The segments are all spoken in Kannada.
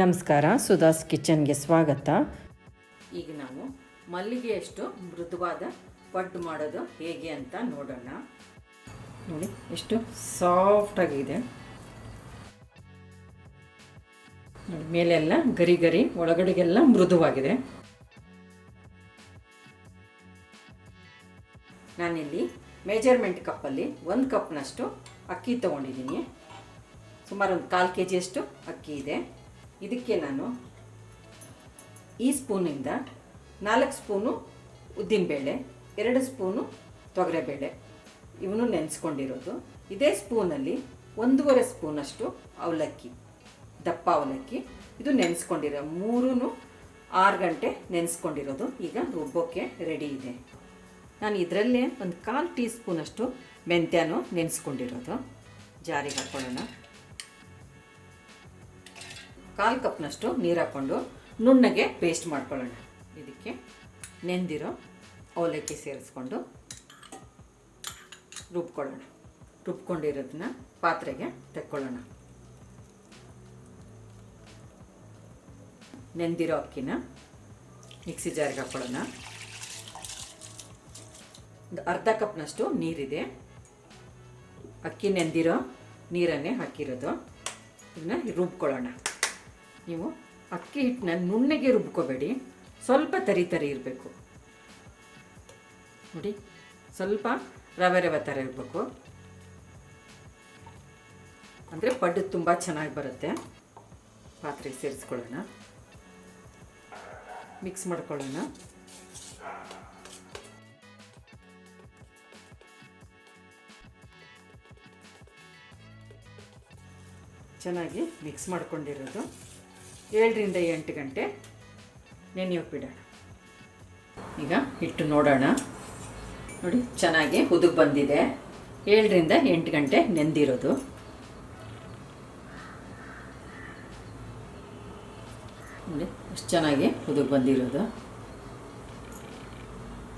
ನಮಸ್ಕಾರ ಸುಧಾಸ್ ಕಿಚನ್ಗೆ ಸ್ವಾಗತ. ಈಗ ನಾವು ಮಲ್ಲಿಗೆಯಷ್ಟು ಮೃದುವಾದ ಪಡ್ಡು ಮಾಡೋದು ಹೇಗೆ ಅಂತ ನೋಡೋಣ. ನೋಡಿ, ಎಷ್ಟು ಸಾಫ್ಟಾಗಿದೆ. ನೋಡಿ, ಮೇಲೆಲ್ಲ ಗರಿ ಗರಿ, ಒಳಗಡೆಗೆಲ್ಲ ಮೃದುವಾಗಿದೆ. ನಾನಿಲ್ಲಿ ಮೆಜರ್ಮೆಂಟ್ ಕಪ್ಪಲ್ಲಿ ಒಂದು ಕಪ್ನಷ್ಟು ಅಕ್ಕಿ ತಗೊಂಡಿದ್ದೀನಿ. ಸುಮಾರು ಒಂದು ಕಾಲು ಕೆ ಜಿಯಷ್ಟು ಅಕ್ಕಿ ಇದೆ. ಇದಕ್ಕೆ ನಾನು ಈ ಸ್ಪೂನಿಂದ ನಾಲ್ಕು ಸ್ಪೂನು ಉದ್ದಿನಬೇಳೆ ಎರಡು ಸ್ಪೂನು ತೊಗರೆಬೇಳೆ ಇವನು ನೆನೆಸ್ಕೊಂಡಿರೋದು. ಇದೇ ಸ್ಪೂನಲ್ಲಿ ಒಂದೂವರೆ ಸ್ಪೂನಷ್ಟು ಅವಲಕ್ಕಿ, ದಪ್ಪ ಅವಲಕ್ಕಿ. ಇದು ನೆನೆಸ್ಕೊಂಡಿರೋ ಮೂರೂ ಆರು ಗಂಟೆ ನೆನೆಸ್ಕೊಂಡಿರೋದು. ಈಗ ರುಬ್ಬೋಕ್ಕೆ ರೆಡಿ ಇದೆ. ನಾನು ಇದರಲ್ಲೇ ಒಂದು ಕಾಲು ಟೀ ಸ್ಪೂನಷ್ಟು ಮೆಂತ್ಯನೂ ನೆನೆಸ್ಕೊಂಡಿರೋದು. ಜಾರಿಗೆ ಹಾಕ್ಕೊಳ್ಳೋಣ ಕಾಲು ಕಪ್ನಷ್ಟು ನೀರು ಹಾಕ್ಕೊಂಡು ನುಣ್ಣಗೆ ಪೇಸ್ಟ್ ಮಾಡ್ಕೊಳ್ಳೋಣ. ಇದಕ್ಕೆ ನೆಂದಿರೋ ಅವಲಕ್ಕಿ ಸೇರಿಸ್ಕೊಂಡು ರುಬ್ಕೊಳ್ಳೋಣ. ರುಬ್ಕೊಂಡಿರೋದನ್ನ ಪಾತ್ರೆಗೆ ತೆಕ್ಕೊಳ್ಳೋಣ. ನೆಂದಿರೋ ಅಕ್ಕಿನ ಮಿಕ್ಸಿ ಜಾರಿಗೆ ಹಾಕ್ಕೊಳ್ಳೋಣ ಒಂದು ಅರ್ಧ ಕಪ್ನಷ್ಟು ನೀರಿದೆ. ಅಕ್ಕಿ ನೆಂದಿರೋ ನೀರನ್ನೇ ಹಾಕಿರೋದು. ಇದನ್ನ ರುಬ್ಕೊಳ್ಳೋಣ. ನೀವು ಅಕ್ಕಿ ಹಿಟ್ಟನ್ನ ನುಣ್ಣಗೆ ರುಬ್ಕೋಬೇಡಿ. ಸ್ವಲ್ಪ ತರಿ ತರಿ ಇರಬೇಕು. ನೋಡಿ, ಸ್ವಲ್ಪ ರವೆ ರವೆ ಥರ ಇರಬೇಕು. ಅಂದರೆ ಪಡ್ಡು ತುಂಬ ಚೆನ್ನಾಗಿ ಬರುತ್ತೆ. ಪಾತ್ರೆಗೆ ಸೇರಿಸ್ಕೊಳ್ಳೋಣ. ಮಿಕ್ಸ್ ಮಾಡ್ಕೊಳ್ಳೋಣ. ಚೆನ್ನಾಗಿ ಮಿಕ್ಸ್ ಮಾಡ್ಕೊಂಡಿರೋದು. ಏಳರಿಂದ ಎಂಟು ಗಂಟೆ. ನೆನೆಯೋಕೆ ಬಿಡೋಣ ಈಗ ಹಿಟ್ಟು ನೋಡೋಣ. ನೋಡಿ, ಚೆನ್ನಾಗಿ ಹುದುಗ್ ಬಂದಿದೆ. ಏಳರಿಂದ ಎಂಟು ಗಂಟೆ ನೆಂದಿರೋದು. ನೋಡಿ, ಅಷ್ಟು ಚೆನ್ನಾಗಿ ಹುದುಗ್ ಬಂದಿರೋದು.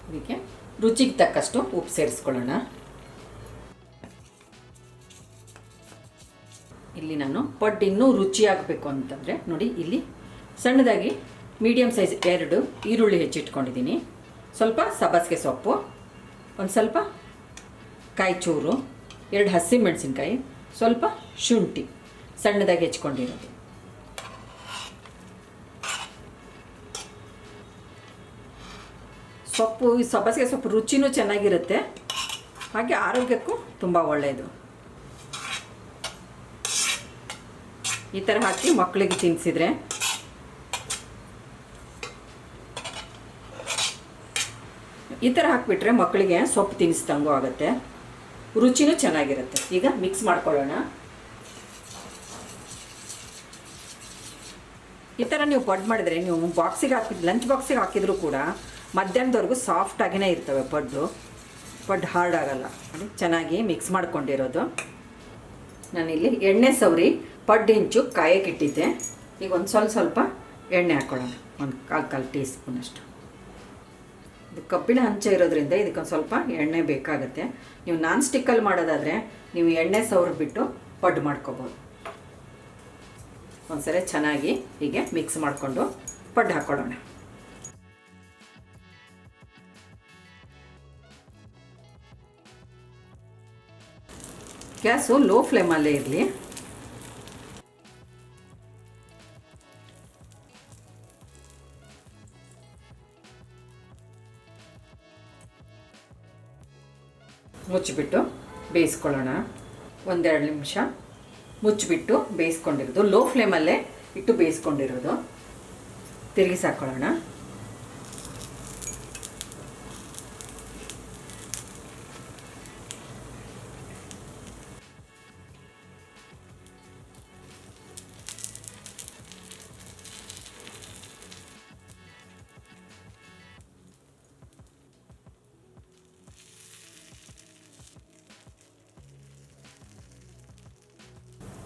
ಅದಕ್ಕೆ ರುಚಿಗೆ ತಕ್ಕಷ್ಟು ಉಪ್ಪು ಸೇರಿಸ್ಕೊಳ್ಳೋಣ. ಇಲ್ಲಿ ನಾನು ಬಟ್ ಇನ್ನೂ ರುಚಿಯಾಗಬೇಕು ಅಂತಂದರೆ ನೋಡಿ, ಇಲ್ಲಿ ಸಣ್ಣದಾಗಿ ಮೀಡಿಯಮ್ ಸೈಜ್ ಎರಡು ಈರುಳ್ಳಿ ಹೆಚ್ಚಿಟ್ಕೊಂಡಿದ್ದೀನಿ. ಸ್ವಲ್ಪ ಸಬ್ಬಸಿಗೆ ಸೊಪ್ಪು, ಒಂದು ಸ್ವಲ್ಪ ಕಾಯಿ ಚೂರು, ಎರಡು ಹಸಿ ಮೆಣಸಿನ್ಕಾಯಿ, ಸ್ವಲ್ಪ ಶುಂಠಿ ಸಣ್ಣದಾಗಿ ಹೆಚ್ಕೊಂಡಿರೋದು ಸೊಪ್ಪು, ಈ ಸಬ್ಬಸಿಗೆ ಸೊಪ್ಪು ರುಚಿನೂ ಚೆನ್ನಾಗಿರುತ್ತೆ. ಹಾಗೆ ಆರೋಗ್ಯಕ್ಕೂ ತುಂಬ ಒಳ್ಳೆಯದು. ಈ ಥರ ಹಾಕಿ ಮಕ್ಕಳಿಗೆ ತಿನ್ನಿಸಿದ್ರೆ ಈ ಥರ ಹಾಕಿಬಿಟ್ರೆ ಮಕ್ಕಳಿಗೆ ಸೊಪ್ಪು ತಿನ್ನಿಸ್ದಂಗೂ ಆಗುತ್ತೆ. ರುಚಿನೂ ಚೆನ್ನಾಗಿರುತ್ತೆ. ಈಗ ಮಿಕ್ಸ್ ಮಾಡ್ಕೊಳ್ಳೋಣ. ಈ ಥರ ನೀವು ಪಡ್ ಮಾಡಿದ್ರೆ ನೀವು ಬಾಕ್ಸಿಗೆ ಹಾಕಿದ್ ಲಂಚ್ ಬಾಕ್ಸಿಗೆ ಹಾಕಿದರೂ ಕೂಡ ಮಧ್ಯಾಹ್ನದವರೆಗೂ ಸಾಫ್ಟಾಗಿಯೇ ಇರ್ತವೆ ಪಡ್ಡು. ಪಡ್ ಹಾರ್ಡ್ ಆಗಲ್ಲ. ಚೆನ್ನಾಗಿ ಮಿಕ್ಸ್ ಮಾಡ್ಕೊಂಡಿರೋದು. ನಾನಿಲ್ಲಿ ಎಣ್ಣೆ ಸವರಿ ಪಡ್ಡು ಇಂಚು ಕಾಯಕ್ಕಿಟ್ಟಿದ್ದೆ ಈಗ ಒಂದು ಸ್ವಲ್ಪ ಸ್ವಲ್ಪ ಎಣ್ಣೆ ಹಾಕ್ಕೊಳ್ಳೋಣ ಒಂದು ಕಾಲು ಕಾಲು ಟೀ ಸ್ಪೂನಷ್ಟು ಇದು ಕಬ್ಬಿಣ ಹಂಚ ಇರೋದ್ರಿಂದ ಇದಕ್ಕೊಂದು ಸ್ವಲ್ಪ ಎಣ್ಣೆ ಬೇಕಾಗುತ್ತೆ. ನೀವು ನಾನ್ ಸ್ಟಿಕ್ಕಲ್ಲಿ ಮಾಡೋದಾದರೆ ನೀವು ಎಣ್ಣೆ ಸವರಿಬಿಟ್ಟು ಪಡ್ಡು ಮಾಡ್ಕೋಬೋದು. ಒಂದ್ಸರಿ ಚೆನ್ನಾಗಿ ಹೀಗೆ ಮಿಕ್ಸ್ ಮಾಡಿಕೊಂಡು ಪಡ್ಡು ಹಾಕ್ಕೊಳ್ಳೋಣ ಗ್ಯಾಸು ಲೋ ಫ್ಲೇಮಲ್ಲೇ ಇರಲಿ. ಮುಚ್ಚಿಬಿಟ್ಟು ಬೇಯಿಸ್ಕೊಳ್ಳೋಣ. ಒಂದೆರಡು ನಿಮಿಷ ಮುಚ್ಚಿಬಿಟ್ಟು ಬೇಯಿಸ್ಕೊಂಡಿರೋದು. ಲೋ ಫ್ಲೇಮಲ್ಲೇ ಇಟ್ಟು ಬೇಯಿಸ್ಕೊಂಡಿರೋದು. ತಿರುಗಿಸಿ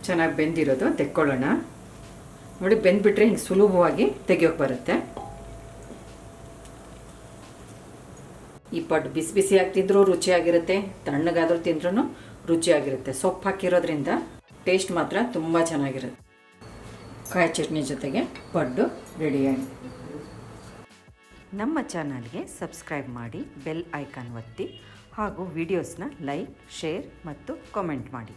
ಚೆನ್ನಾಗಿ ಬೆಂದಿರೋದು, ತೆಕ್ಕೊಳ್ಳೋಣ. ನೋಡಿ, ಬೆಂದ್ಬಿಟ್ರೆ ಹಿಂಗೆ ಸುಲಭವಾಗಿ ತೆಗಿಯೋಕೆ ಬರುತ್ತೆ. ಈ ಪಡ್ಡು ಬಿಸಿ ಬಿಸಿ ತಿಂದರೂ ರುಚಿಯಾಗಿರುತ್ತೆ, ತಣ್ಣಗಾದ್ರೂ ತಿಂದ್ರೂ ರುಚಿಯಾಗಿರುತ್ತೆ. ಸೊಪ್ಪು ಹಾಕಿರೋದ್ರಿಂದ ಟೇಸ್ಟ್ ಮಾತ್ರ ತುಂಬ ಚೆನ್ನಾಗಿರುತ್ತೆ. ಕಾಯಿ ಚಟ್ನಿ ಜೊತೆಗೆ ಪಡ್ಡು ರೆಡಿಯಾಗಿ. ನಮ್ಮ ಚಾನಲ್ಗೆ ಸಬ್ಸ್ಕ್ರೈಬ್ ಮಾಡಿ, ಬೆಲ್ ಐಕಾನ್ ಒತ್ತಿ ಹಾಗೂ ವಿಡಿಯೋಸ್ನ ಲೈಕ್, ಶೇರ್ ಮತ್ತು ಕಾಮೆಂಟ್ ಮಾಡಿ.